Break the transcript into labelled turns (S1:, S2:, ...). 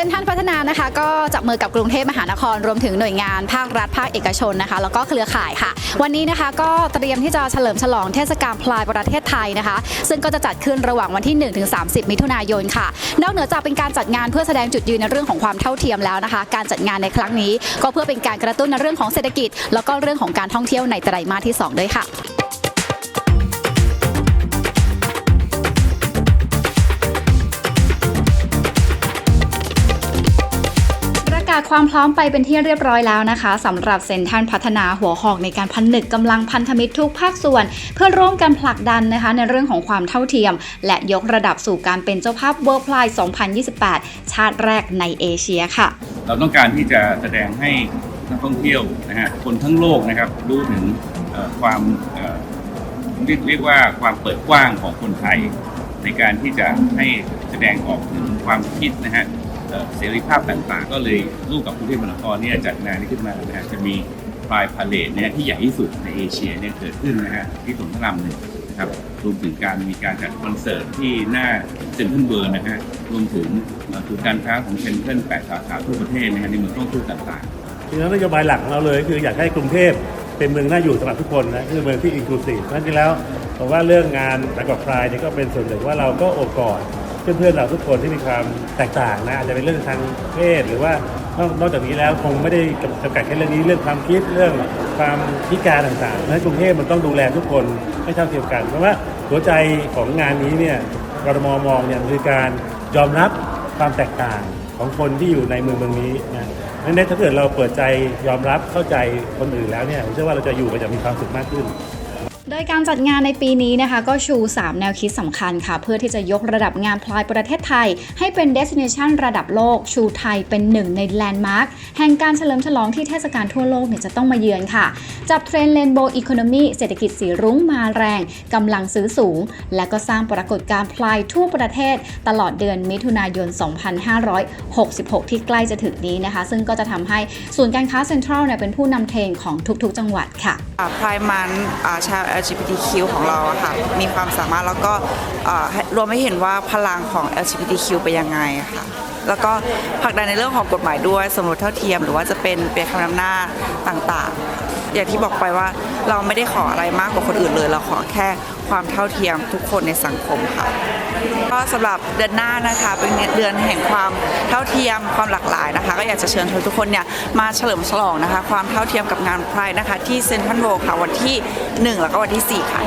S1: ส้นทางพัฒนานะคะ ก็จับมือกับกรุงเทพมหานครรวมถึงหน่วยงานภาครัฐภาคเอกชนนะคะ แล้วก็เครือข่ายค่ะ วันนี้นะคะก็เตรียมที่จะเฉลิมฉลองเทศกาลพลายประเทศไทยนะคะ ซึ่งก็จะจัดขึ้นระหว่างวันที่ 1-30 มิถุนายนค่ะ นอกเหนือจากเป็นการจัดงานเพื่อแสดงจุดยืนในเรื่องของความเท่าเทียมแล้วนะคะ การจัดงานในครั้งนี้ ก็เพื่อเป็นการกระตุ้นในเรื่องของเศรษฐกิจ แล้วก็เรื่องของการท่องเที่ยวในไตรมาสที่สองด้วยค่ะ กาศความพร้อมไปเป็นที่เรียบร้อยแล้วนะคะสำหรับเซ็นทรัลพัฒนาหัวหอกในการพันนึกกำลังพันธมิตรทุกภาคส่วน เพื่อร่วมกันผลักดันนะคะ ในเรื่องของความเท่าเทียม และยกระดับสู่การเป็นเจ้าภาพ World Pride 2028 ชาติแรกในเอเชียค่ะ
S2: เราต้องการที่จะแสดงให้นักท่องเที่ยวนะฮะคนทั้งโลกนะครับรู้ถึงความเรียกเรียกว่าความเปิดกว้างของคนไทย ในการที่จะให้แสดงออกถึงความคิดนะฮะ เสรีภาพต่างๆ ก็เลยร่วมกับกรุงเทพมหานครเนี่ยจัดงานนี้ขึ้นมานะฮะจะมีปลายพาเลทเนี่ยที่ใหญ่ที่สุดในเอเชียเนี่ยเกิดขึ้นนะฮะที่สวนพระรามหนึ่งนะครับรวมถึงการมีการจัดคอนเสิร์ตที่หน้าเซ็นทรัลเวิร์นะฮะรวมถึงศูนย์การค้าของเซ็นทรัลแปดสาขาทั่วประเทศนะฮะในเมืองท่องเที่ยวต่างๆ
S3: จริงๆนโยบายหลักของเราเลยคืออยากให้กรุงเทพเป็นเมืองน่าอยู่สำหรับทุกคนนะคือเมืองที่อินคลูซีฟนั่นจริงแล้วผมว่าเรื่องงานประกอบพรายนี่ก็เป็นส่วนหนึ่งว่าเราก็โอบกอด เพื่อนๆเราทุกคนที่มีความแตกต่างนะอาจจะเป็นเรื่องทางเพศหรือว่านอกนอกจากนี้แล้วคงไม่ได้จำกัดแค่เรื่องนี้เรื่องความคิดเรื่องความพิการต่างๆนั้นกรุงเทพมันต้องดูแลทุกคนให้เท่าเทียมกัน เพราะว่าหัวใจของงานนี้เนี่ยกรมมองเนี่ยคือการยอมรับความแตกต่างของคนที่อยู่ในเมืองเมืองนี้นะดังนั้นถ้าเกิดเราเปิดใจยอมรับเข้าใจคนอื่นแล้วเนี่ยผมเชื่อว่าเราจะอยู่กันอย่างมีความสุขมากขึ้น
S1: โดยการจัดงานในปีนี้นะคะ ก็ชู 3 แนวคิดสำคัญค่ะ เพื่อที่จะยกระดับงานพลายประเทศไทย ให้เป็นเดส i เนชันระดับโลก ชูไทยเป็นหนึ่งในแลนด์มาร์คแห่งการเฉลิมฉลองที่เทศกาลทั่วโลกเนี่ยจะต้องมาเยือนค่ะ จับเทรนด์เลนโบว์อีโคโนมีเศรษฐกิจสีรุ้งมาแรงกำลังซื้อสูง และก็สร้างปรากฏการณ์พลายทั่วประเทศ ตลอดเดือนมิถุนายน 2566 ที่ใกล้จะถึงนี้นะคะ ซึ่งก็จะทำให้ศูนย์การค้าเซ็นทรัลเนี่ยเป็นผู้นำเทรนของทุกๆ จังหวัดค่ะ
S4: พรายมันชาว LGBTQ ของเราอะค่ะมีความสามารถแล้วก็อ่าให้รวมให้เห็นว่าพลังของ LGBTQ ไปนยังไงค่ะแล้วก็ผลักดันในเรื่องของกฎหมายด้วยสมรสเท่าเทียม หรือว่าจะเป็นเปรียบคำนำหน้าต่างๆ อย่างที่บอกไปว่า เราไม่ได้ขออะไรมากกว่าคนอื่นเลย เราขอแค่ความเท่าเทียมทุกคนในสังคมค่ะ ก็สำหรับเดือนหน้านะคะเป็นเดือนแห่งความเท่าเทียมความหลากหลายนะคะ ก็อยากจะเชิญชวนทุกคนเนี่ยมาเฉลิมฉลองนะคะ ความเท่าเทียมกับงานไพร์นะคะ ที่เซ็นทรัลโวลค่ะวันที่ 1 แล้วก็วันที่ 4 ค่ะ